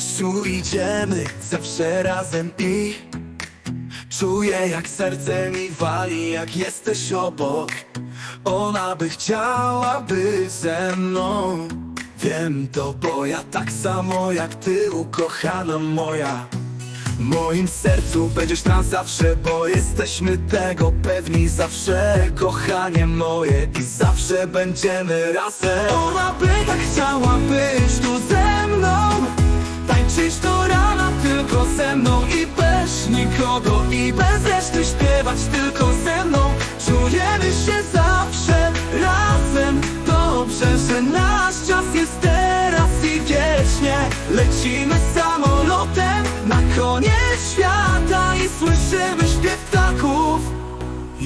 życiu idziemy zawsze razem i Czuję jak serce mi wali, jak jesteś obok. Ona by chciała być ze mną. Wiem to, bo ja tak samo jak ty, ukochana moja. W moim sercu będziesz na zawsze, bo jesteśmy tego pewni. Zawsze Kochanie moje i zawsze będziemy razem. Ona by tak chciała być tu ze mną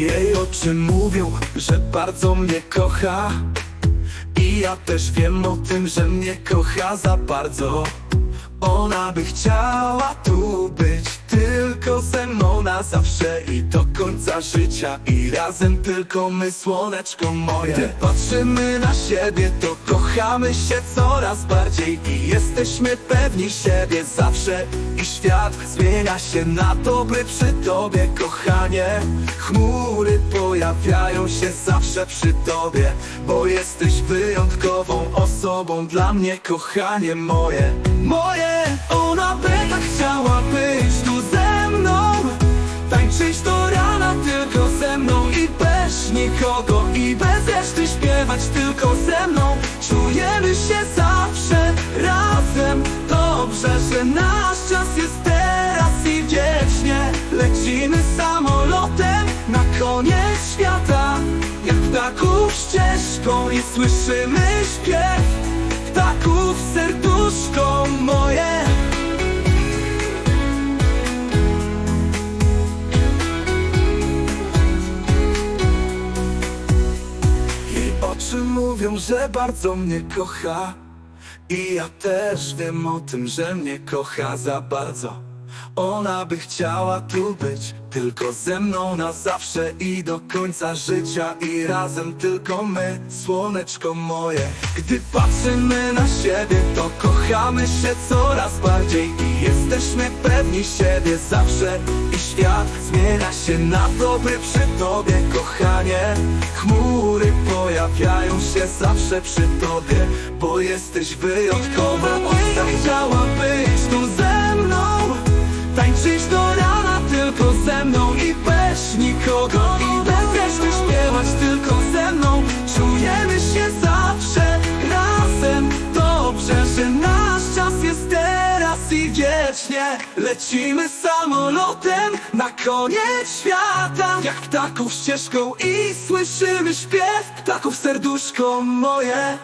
Jej oczy mówią, że bardzo mnie kocha. I ja też wiem o tym, że mnie kocha za bardzo. Ona by chciała tu być tylko ze mną na zawsze życia i razem tylko my, słoneczko moje. Gdy patrzymy na siebie, to kochamy się coraz bardziej I jesteśmy pewni siebie. Zawsze I świat zmienia się na dobry przy tobie, kochanie. Chmury pojawiają się zawsze przy tobie Bo jesteś wyjątkową osobą dla mnie, kochanie moje. Moje, ona by tylko ze mną. Czujemy się zawsze razem. Dobrze, że nasz czas jest teraz i wiecznie. Lecimy samolotem na koniec świata. Jak ptaków ścieżką i słyszymy śpiew. Ptaków serduszko mówią, że bardzo mnie kocha I ja też wiem o tym, że mnie kocha za bardzo Ona by chciała tu być Tylko ze mną na zawsze i do końca życia. I razem tylko my, słoneczko moje. Gdy patrzymy na siebie, to kochamy się coraz bardziej. I jesteśmy pewni siebie zawsze. I świat zmienia się na dobry przy tobie, kochanie. Chmury pojawiają się zawsze przy tobie Bo jesteś wyjątkowa nikogo I reszty śpiewać tylko ze mną. Czujemy się zawsze razem. Dobrze, że nasz czas jest teraz i wiecznie. Lecimy samolotem na koniec świata. Jak ptaków ścieżką i słyszymy śpiew Ptaków serduszko moje